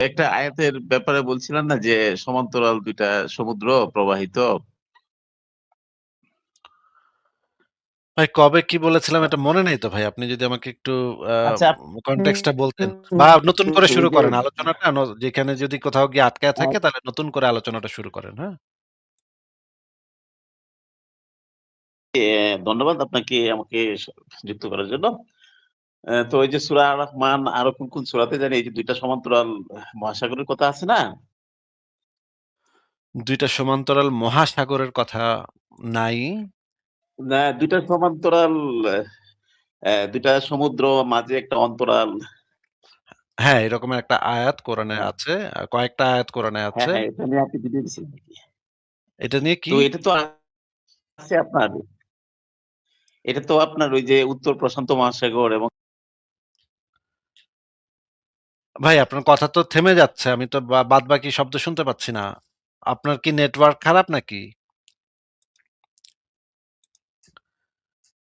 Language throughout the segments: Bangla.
একটা আয়াতের ব্যাপারে বলছিলেন না যে সমান্তরাল ২ টা সমুদ্র প্রবাহিত। ভাই কবে কি বলেছিলাম এটা মনে নেই তো ভাই। আপনি যদি আমাকে একটু আ আচ্ছা বলতেন বা নতুন করে শুরু করেন আলোচনাটা যেখানে যদি কোথাও গিয়ে আটকায় থাকে তাহলে নতুন করে আলোচনাটা শুরু করেন, হ্যাঁ? ধন্যবাদ আপনাকে আমাকে যুক্ত করার জন্য। তো ওই যে সূরা আর-রহমান আরও কোন, কোন সূরাতে জানি এই যে দুইটা সমান্তরাল মহাসাগরের কথা আছে না? দুইটা সমান্তরাল মহাসাগরের কথা নাই। না ২ টা সমান্তরাল অ্যা ২ টা সমুদ্র মাঝে একটা অন্তরাল। হ্যাঁ, এরকমের একটা আয়াত কোরআনে। আছে। কয়েকটা আয়াত কোরআনে হ্যাঁ, আছে। হ্যাঁ? এটা নিয়ে কি? এটা তো আছে আপনার এটা তো আপনার ওই যে উত্তর প্রশান্ত মহাসাগর এবং ভাই আপনার কথা তো থেমে যাচ্ছে। আমি তো বা বাদবাকি শব্দ শুনতে পাচ্ছি না। আপনার কি নেটওয়ার্ক খারাপ নাকি?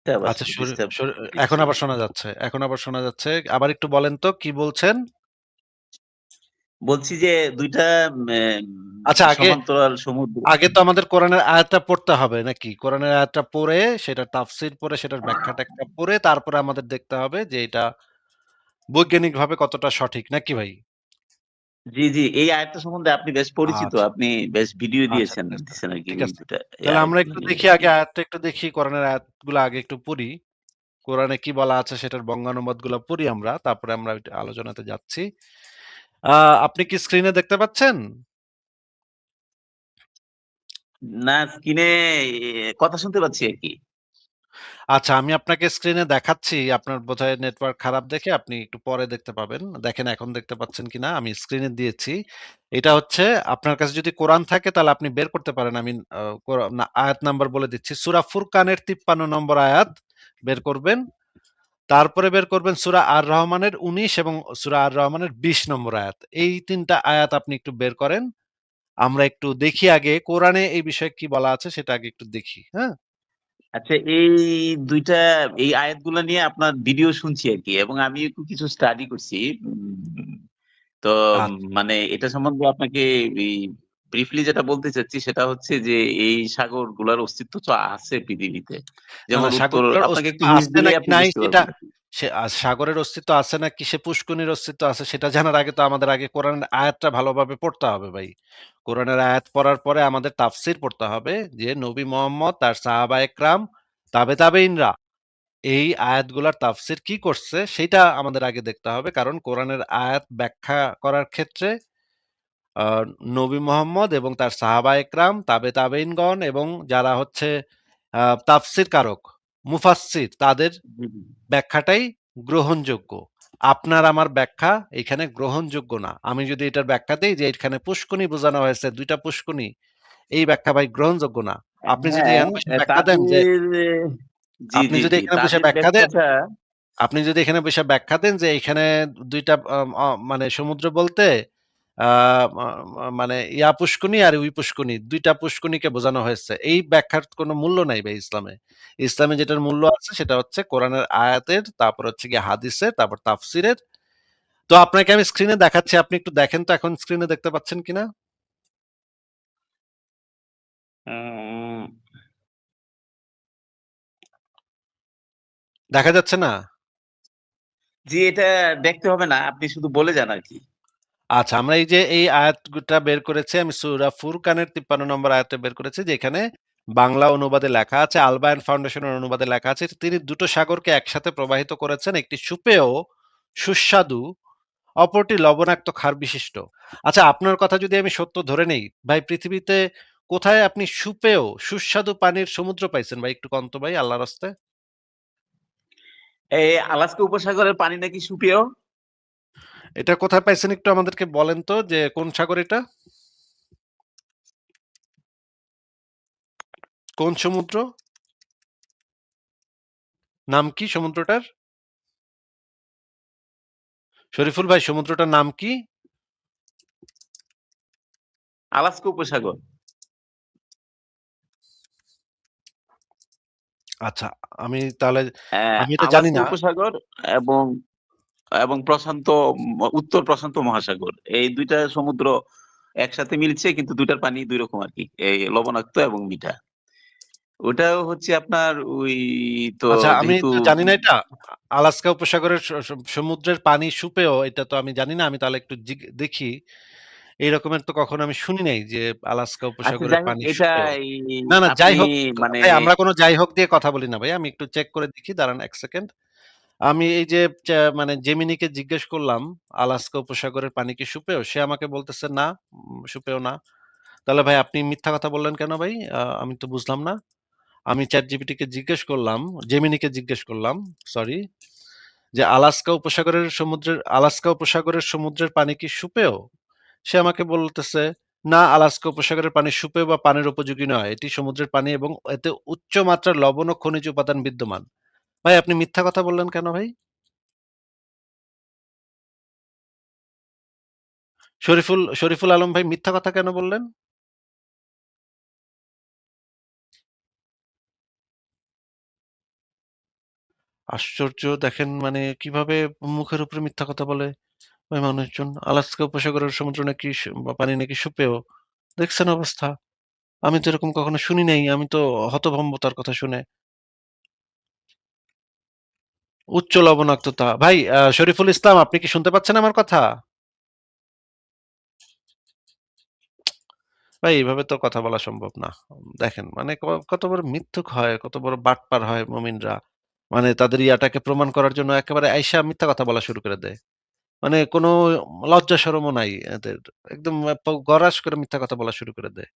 ডিস্টার্ব আচ্ছা আসলে শুরু ডিস্টার্ব শুরু এখন। আবার শোনা যাচ্ছে। এখন আবার শোনা যাচ্ছে। আবার একটু বলেন তো কি বলছেন? বলছি যে ২ টা মে আচ্ছা আগে সমান্তরাল সমুদ্র আগে তো আমাদের কোরআনের আয়াতটা পড়তে হবে নাকি? কোরআনের আয়াতটা পড়ে সেটার তাফসীর পড়ে সেটার ব্যাখ্যা-ট্যাখ্যা পড়ে তারপরে আমাদের দেখতে হবে যে এটা বৈজ্ঞানিকভাবে কতটা সঠিক নাকি ভাই? জি, জি। এই আয়াতটা সম্বন্ধে আপনি বেশ পরিচিত। আচ্ছা। আপনি বেশ ভিডিও আচ্ছা দিয়েছেন, ঠিক আছে, দিচ্ছেন আরকি ঠিক ওই আছে। ২ টা এই তাহলে আমরা একটু দেখি আগে আয়াতটা একটু দেখি কোরআনের আয়াতগুলো আগে একটু পড়ি। কোরআনে কি বলা আছে সেটার বঙ্গানুবাদগুলো পড়ি আমরা। তারপরে আমরা আলোচনাতে যাচ্ছি। আপনি কি স্ক্রিনে দেখতে পাচ্ছেন? না স্ক্রিনে কথা শুনতে পাচ্ছি আরকি। আচ্ছা আমি আপনাকে স্ক্রিনে দেখাচ্ছি। আপনার বোধহয় নেটওয়ার্ক খারাপ দেখে আপনি একটু পরে দেখতে পাবেন। দেখেন এখন দেখতে পাচ্ছেন কিনা? আমি স্ক্রিনে দিয়েছি। এটা হচ্ছে আপনার কাছে যদি কোরআন থাকে তাহলে আপনি বের করতে পারেন। আমি আয়াত নাম্বার বলে দিচ্ছি। সূরা ফুরকানের ৫৩ নম্বর আয়াত বের করবেন। তারপরে বের করবেন সূরা আর-রহমানের ১৯ এবং সূরা আর-রহমানের ২০ নম্বর আয়াত। এই ৩ টা আয়াত আপনি একটু বের করেন। আমরা একটু দেখি আগে কোরআনে এই বিষয়ে কি বলা আছে সেটা আগে একটু দেখি, হ্যাঁ? আচ্ছা এই দুইটা এই আয়াতগুলা নিয়ে আপনার ভিডিও শুনছি আর কি এবং আমি একটু কিছু স্টাডি করছি। তো আচ্ছা। মানে এটা সম্বন্ধে আপনাকে ব্রিফলি যেটা বলতে চাচ্ছি সেটা হচ্ছে যে এই সাগরগুলার অস্তিত্ব তো আছে পৃথিবীতে। না, না যেমন একটু অস্তিত্ব আছে পারবেন আরকি। সে সাগরের অস্তিত্ব আছে নাকি সে পুষ্কনির অস্তিত্ব আছে সেটা জানার আগে তো আমাদের আগে কোরআনের আয়াতটা ভালোভাবে পড়তে হবে ভাই। কোরআনের আয়াত পড়ার পরে আমাদের তাফসীর পড়তে হবে যে নবী মোহাম্মদ তার সাহাবা-একরাম, তাবে তাবেঈনরা এই আয়াতগুলার তাফসীর কি করছে সেটা আমাদের আগে দেখতে হবে। কারণ কোরআনের আয়াত ব্যাখ্যা করার ক্ষেত্রে নবী মোহাম্মদ এবং তার সাহাবা-একরাম, তাবে তাবেঈনগণ এবং যারা হচ্ছে তাফসীর কারক, মুফাসসির তাদের। ব্যাখ্যাটাই গ্রহণযোগ্য। আপনার আমার ব্যাখ্যা এখানে গ্রহণযোগ্য না। আমি যদি এটার ব্যাখ্যা দেই যে এখানে পুষ্কনি বোঝানো হয়েছে দুইটা পুষ্কনি, এই ব্যাখ্যা ভাই গ্রহণযোগ্য না। আপনি যদি হ্যাঁ, বসে ব্যাখ্যা দেন যে আপনি যদি এখানে বসে ব্যাখ্যা দেন আপনি যদি এখানে বইসা ব্যাখ্যা দেন যে এখানে ২ টা মানে সমুদ্র বলতে মানে ইয়া পুষ্কনি আর ওই পুষ্কনি ২ টা পুষ্কনিকে বোঝানো হয়েছে। এই ব্যাখ্যার কোনো মূল্য নাই ভাই ইসলামে। ইসলামে যেটার মূল্য আছে সেটা হচ্ছে কোরআনের আয়াতের, তারপর হচ্ছে গিয়ে হাদিসের, তারপর তাফসীরের। তো আপনাকে আমি স্ক্রিনে দেখাচ্ছি। আপনি একটু দেখেন তো এখন স্ক্রিনে দেখতে পাচ্ছেন কিনা? দেখা যাচ্ছে না? জি, এটা দেখতে হবে না। আপনি শুধু বলে যান আরকি। আচ্ছা, আমরা এই যে এই আয়াতটা বের করেছি আমি সূরা ফুরকানের ৫৩ নম্বর আয়াতটা বের করেছি যেখানে বাংলা অনুবাদে লেখা আছে, আল বায়ান ফাউন্ডেশনের অনুবাদে লেখা আছে তিনি দুটো সাগরকে একসাথে প্রবাহিত করেছেন। একটি সুপেয়, সুস্বাদু, অপরটি লবণাক্ত ক্ষার বিশিষ্ট। আচ্ছা আপনার কথা যদি আমি সত্য ধরে নেই, ভাই পৃথিবীতে কোথায় আপনি সুপেয়, সুস্বাদু পানির সমুদ্র পাইছেন ভাই একটু কন তো ভাই আল্লাহর রাস্তায়? এই আলাস্কা উপসাগরের পানি নাকি সুপেয়? এটা কোথায় পাইছেন একটু আমাদেরকে বলেন তো যে কোন সাগর এটা? কোন সমুদ্র? নাম কি সমুদ্রটার? শরীফুল ভাই সমুদ্রটার নাম কি? আলাস্কা উপসাগর। আচ্ছা, আমি তাহলে হ্যাঁ, আমি এটা জানি না। উপসাগর এবং এবং প্রশান্ত উত্তর প্রশান্ত মহাসাগর। এই দুইটা সমুদ্র একসাথে মিলছে কিন্তু দুইটার পানি ২ রকম আরকি। এই লবণাক্ত এবং মিঠা। ওটাও হচ্ছে আপনার ওই তো আচ্ছা আমি জানি না এটা। আলাস্কা উপসাগরের সমুদ্রের পানি সুপেয় এটা তো আমি জানি না। আমি তাহলে একটু দেখি। এই রকমের তো কখনো আমি শুনি নাই যে আলাস্কা আচ্ছা উপসাগরের পানি না, না যাই হোক মানে আমরা কোনো যাই হোক দিয়ে কথা বলি না ভাই। আমি একটু চেক করে দেখি দাঁড়ান এক সেকেন্ড। আমি এই যে মানে জেমিনিকে জিজ্ঞেস করলাম, আলাস্কা উপসাগরের পানি কি সুপেয়? সে আমাকে বলতেছে না, সুপেয় না। তাহলে ভাই আপনি মিথ্যা কথা বললেন কেন ভাই? আ আমি তো বুঝলাম না। আমি ChatGPT কে জিজ্ঞেস করলাম, জেমিনিকে জিজ্ঞেস করলাম, সরি, যে আলাস্কা উপসাগরের সমুদ্রের আলাস্কা উপসাগরের সমুদ্রের পানি কি সুপেয়? সে আমাকে বলতেছে, "না, আলাস্কা উপসাগরের পানি সুপেয় বা পানির উপযোগী নয়। এটি সমুদ্রের পানি এবং এতে উচ্চ মাত্রার লবণ ও খনিজ উপাদান বিদ্যমান।" ভাই, আপনি মিথ্যা কথা বললেন কেন ভাই? শরীফুল শরীফুল আলম ভাই, মিথ্যা কথা কেন বললেন? আশ্চর্য! দেখেন মানে কীভাবে মুখের উপরে মিথ্যা কথা বলে ওই মানুষজন। আলাস্কা উপসাগরের সমুদ্র নাকি বা পানি নাকি সুপেয়। দেখছেন অবস্থা? আমি তো এরকম কখনো শুনি নাই। আমি তো হতভম্ব তার কথা শুনে। উচ্চ লবণাক্ততা। ভাই শরীফুল ইসলাম আপনি কি শুনতে পাচ্ছেন আমার কথা? ভাই এভাবে তো কথা বলা সম্ভব না। দেখেন মানে কত বড় মিথ্যুক হয়, কত বড় বাটপার হয় মমিনরা মানে তাদের ইয়াটাকে প্রমাণ করার জন্য একেবারে আইসা মিথ্যা কথা বলা শুরু করে দেয়। মানে কোনো লজ্জা শরমও নাই এদের। একদম গরাস করে মিথ্যা কথা বলা শুরু করে দেয়।